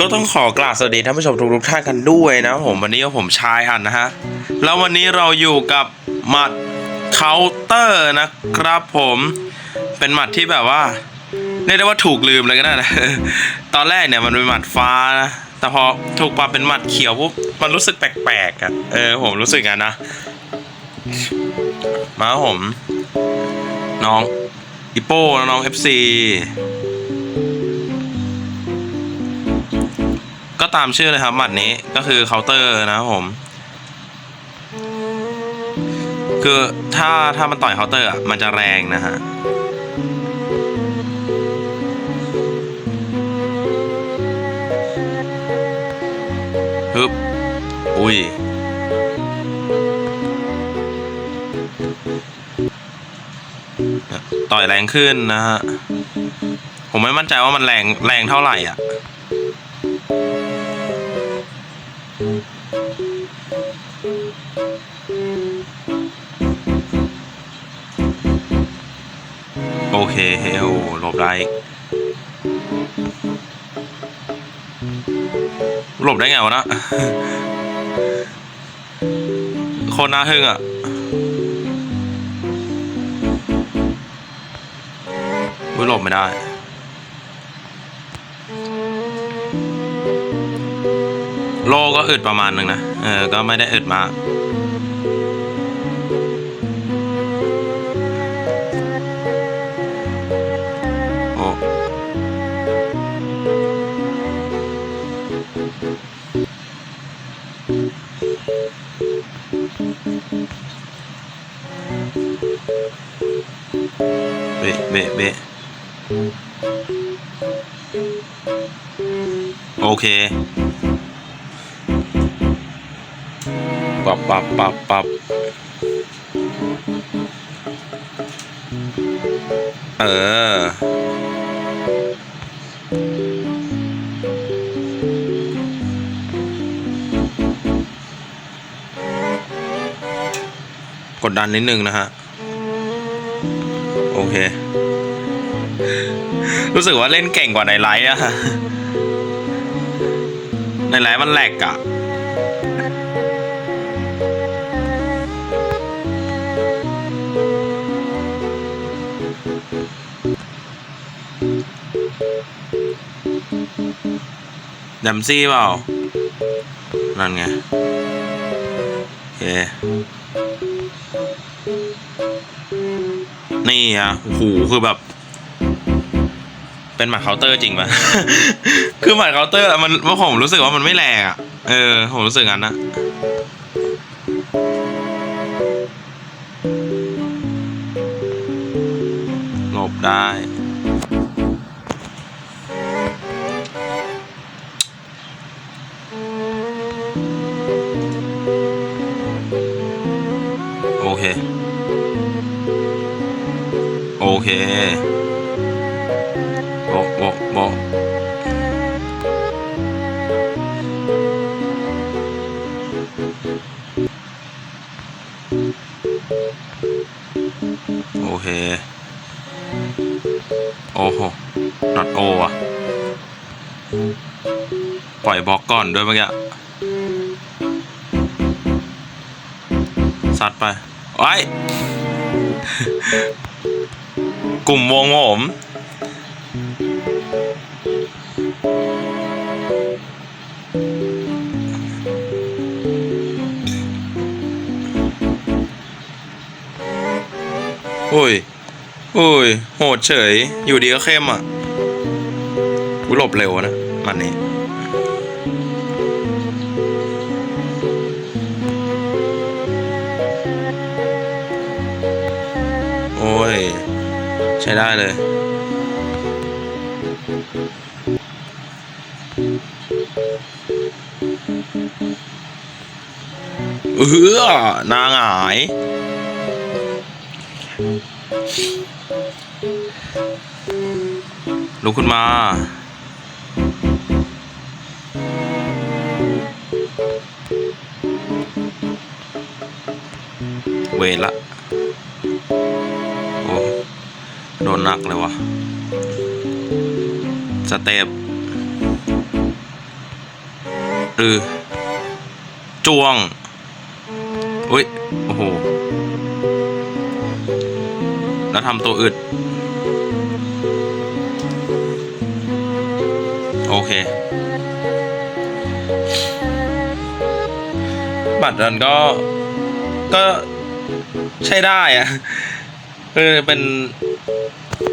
ก็ต้องขอกราบสวัสดีท่านผู้ชมทุกท่านกันด้วยนะผมวันนี้ผมชายอันนะฮะแล้ววันนี้เราอยู่กับหมัดเคาน์เตอร์นะครับผมเป็นหมัดที่แบบว่าเรียกได้ว่าถูกลืมเลยก็ได้นะตอนแรกเนี่ยมันเป็นหมัดฟ้านะแต่พอถูกปรับเป็นหมัดเขียวปุ๊บมันรู้สึกแปลกๆอะเออผมรู้สึกงั้นนะมาผม น้องอีโป้น้องเอฟซี ตามชื่อเลยครับหมัดนี้ก็คือเคาน์เตอร์นะครับผม คือถ้าถ้ามันต่อยเคาน์เตอร์อะมันจะแรงนะฮะฮึบอุ้ยต่อยแรงขึ้นนะฮะ ผมไม่มั่นใจว่ามันแรงแรงเท่าไหร่อะ เคเฮลหลบได้หลบได้ไงวะนะโคนน่าทึ่งอะ อุ้ยหลบไม่ได้ โลก็อึดประมาณหนึ่งนะ เออ ก็ไม่ได้อึดมาก เคปับปับปับปับเออ กดดันนิดนึงนะฮะ โอเค รู้สึกว่าเล่นเก่งกว่าในไลฟ์อะ ในไลฟ์มันแหลกอะดัมซี่เปล่า นั่นไง โอเค นี่อะโอ้โหคือแบบ เป็นหมัดเคาน์เตอร์จริงปะ คือหมัดเคาน์เตอร์อะมันว่าผมรู้สึกว่ามันไม่แรงอะ เออ ผมรู้สึกงั้นนะหลบได้ โอเค โอเค นอตโออะ ปล่อยบล็อกก่อนด้วยเมื่อกี้สัดไปไว้กลุ่มวงผมอุ้ยอุ้ย โหดเฉย อยู่ดีก็เข้มอะ กูหลบเร็วนะ มันนี้ โอ้ย ใช้ได้เลยเออนางหงายลุกขึ้นมา เวรละโอ้โดนหนักเลยวะสเต็ปเออจวงอุ้ย โอ้โห แล้วทำตัวอึด โอเค บัตรนั้นก็ ก็ ใช้ได้อะคือเป็น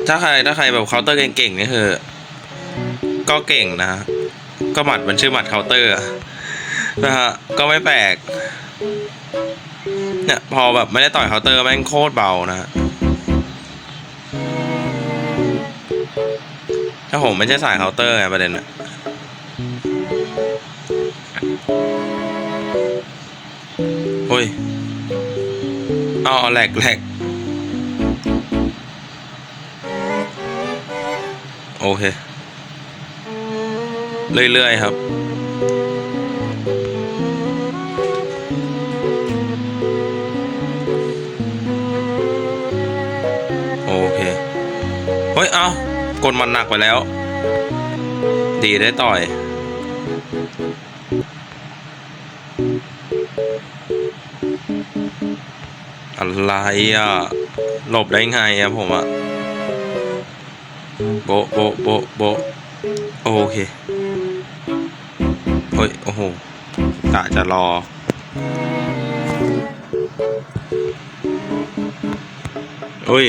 ถ้าใครถ้าใครแบบเคาน์เตอร์เก่งๆนี่คือก็เก่งนะก็หมัดมันชื่อหมัดเคาน์เตอร์นะฮะก็ไม่แปลกเนี่ยพอแบบไม่ได้ต่อยเคาน์เตอร์แม่งโคตรเบานะฮะถ้าผมไม่ใช่สายเคาน์เตอร์ไงประเด็นอะโอ้ย อ๋อแหลกแหลกโอเค เรื่อย ๆ ครับ โอเค เฮ้ย เอากดมันหนักไปแล้ว ดีได้ต่อย อะไรอะ หลบได้ไงอะผมอะ โบโบโบโบโอเคเฮ้ย โอ้โหกะจะรอเฮ้ย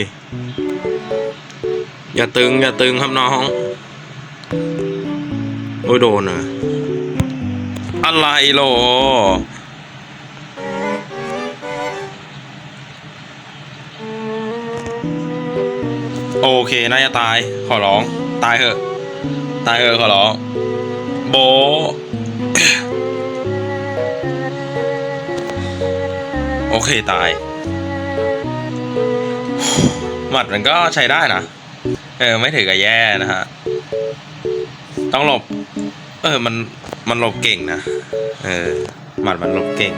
อย่าตึง อย่าตึงครับน้อง โอ้ย โดนอะ อะไรโหล โอเค น่าจะตาย ขอร้อง ตายเถอะ ตายเถอะขอร้อง โบ โอเคตาย หมัดมันก็ใช้ได้นะ เออ ไม่ถือกับแย่นะฮะ ต้องหลบ เออ มัน มันหลบเก่งนะ เออ หมัดมันหลบเก่ง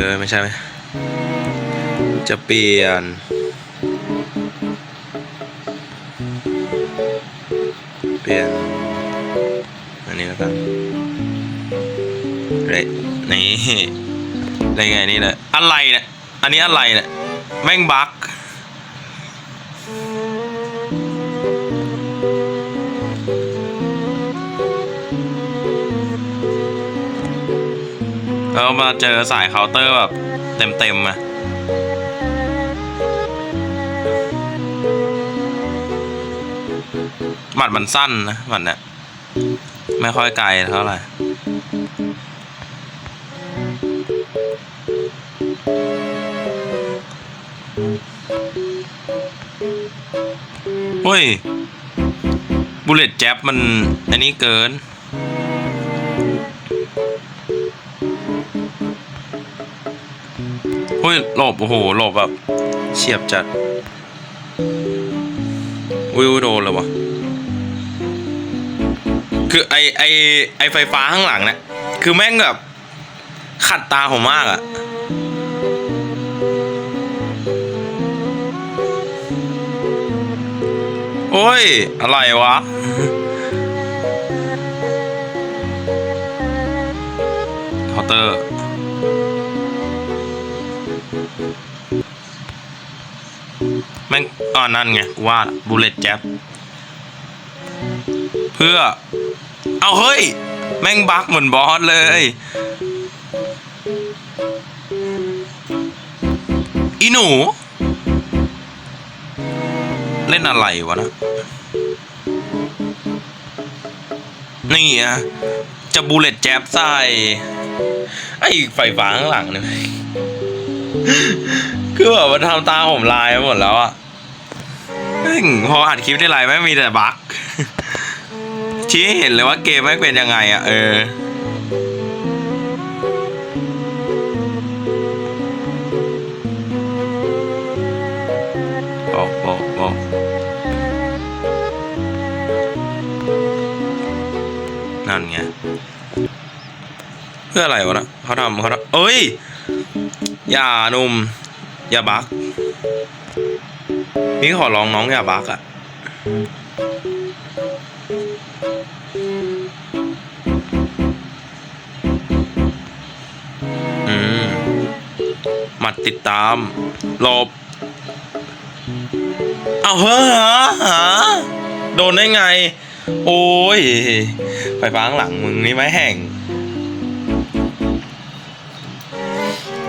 ออไม่ใช่ไหมจะเปลี่ยน เปลี่ยน อันนี้แล้วกันเรนี่ไรไงนี่แหละอะไรเนี่ยอันนี้อะไรเนี่ยแม่งบั๊ก แล้วมาเจอสายเคาน์เตอร์แบบเต็มๆอะหมัดมันสั้นนะหมัดเนี่ยไม่ค่อยไกลเท่าไหร่เฮ้ยบุลเลตแจ๊บมันอันนี้เกิน เฮ้ยหลบโอ้โหหลบแบบเฉียบจัดวิวโดนเลยวะคือไอไอไอไฟฟ้าข้างหลังเนี่ยคือแม่งแบบขัดตาผมมากอะโอ้ย อะไรวะ เคาน์เตอร์ แม่งอ่อนนั่นไงกูว่าบูเลตแจ๊บเพื่อ เอาเฮ้ย แม่งบักเหมือนบอสเลยอีหนู เล่นอะไรวะนะ นี่อะจะบูเลตแจ๊บใส่ ไอ้ไฟฟ้าข้างหลังเนี่ย คือแบบมันทำตาผมลายไปหมดแล้วอะพออัดคลิปได้ไรแม่มีแต่บั๊กชี้เห็นเลยว่าเกมแม่เป็นยังไงอะเออบอกบอกบอกนั่นไง เพื่ออะไรวะนะเขาทำเขาทำเอ้ย อย่าหนุ่ม อย่าบักพี่ขอร้องน้องอย่าบักอะอืมหมัดติดตามหลบเอาเฮ้ยฮะโดนได้ไง โอ้ย ไปฟ้าข้างหลังมึงนี่ไม่แห่ง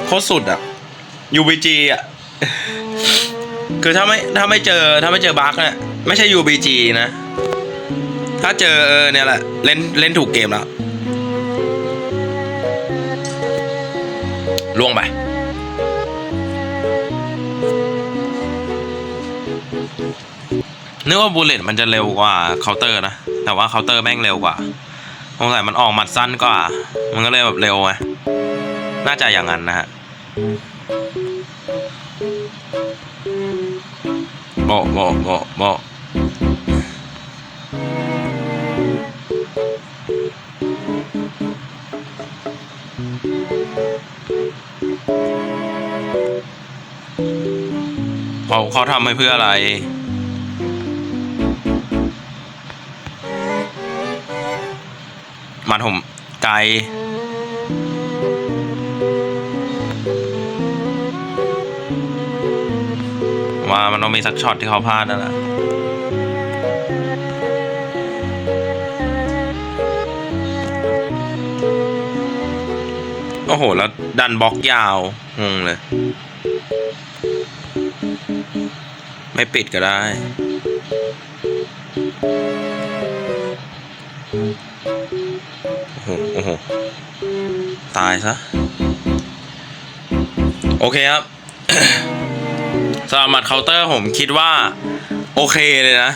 โคตรสุดอะ UBG อะ คือถ้าไม่ถ้าไม่เจอถ้าไม่เจอบั๊กเนี่ยไม่ใช่ UBG นะ ถ้าเจอเออเนี่ยแหละ เล่นเล่นถูกเกมแล้วล่วงไป นึกว่าบูเลตมันจะเร็วกว่าเคาน์เตอร์นะ แต่ว่าเคาน์เตอร์แม่งเร็วกว่าสงสัยมันออกหมัดสั้นกว่า มันก็เลยแบบเร็วไงน่าจะอย่างนั้นนะฮะ โบะโบะโบะโบะเขาเขาทำไปเพื่ออะไรมันผมไก ว่ามันต้องมีสักช็อตที่เขาพลาดนั่นแหละโอ้โห แล้วดันบล็อกยาวงงเลย ไม่ปิดก็ได้ โอ้โห โอ้โห ตายซะ โอเคครับ สำหรับหมัดเคาน์เตอร์ผมคิดว่า โอเคเลยนะ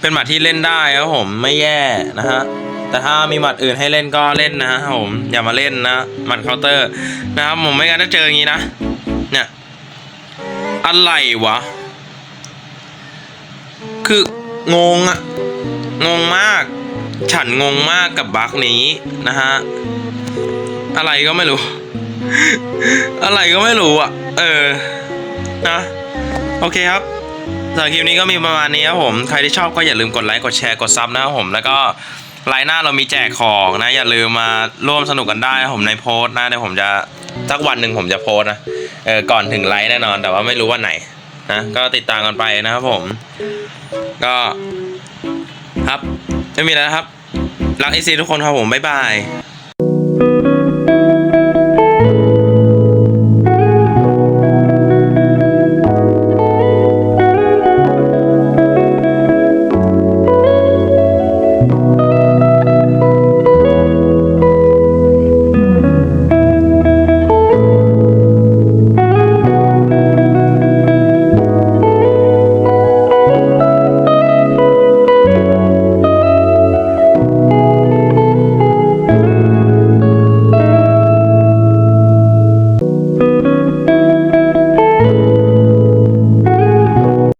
เป็นหมัดที่เล่นได้ครับผมไม่แย่นะฮะแต่ถ้ามีหมัดอื่นให้เล่นก็เล่นนะฮะผมอย่ามาเล่นนะหมัดเคาน์เตอร์นะครับผมไม่งั้นจะเจออย่างนี้นะ เนี่ยอะไรวะ คืองงอะงงมาก ฉันงงมากกับบั๊กนี้นะฮะอะไรก็ไม่รู้ อะไรก็ไม่รู้อะเออ นะ โอเคครับสำหรับคลิปนี้ก็มีประมาณนี้ครับผม ใครที่ชอบก็อย่าลืมกดไลค์กดแชร์กดซับนะครับผม แล้วก็ไลน์หน้าเรามีแจกของนะ อย่าลืมมาร่วมสนุกกันได้นะผมในโพสต์นะเดี๋ยวผมจะสักวันหนึ่งผมจะโพสต์นะเออก่อนถึงไลฟ์แน่นอน แต่ว่าไม่รู้วันไหนนะก็ติดตามกันไปนะครับผม ก็ครับไม่มีแล้วครับ รักไอซีทุกคนครับผม บ๊ายบาย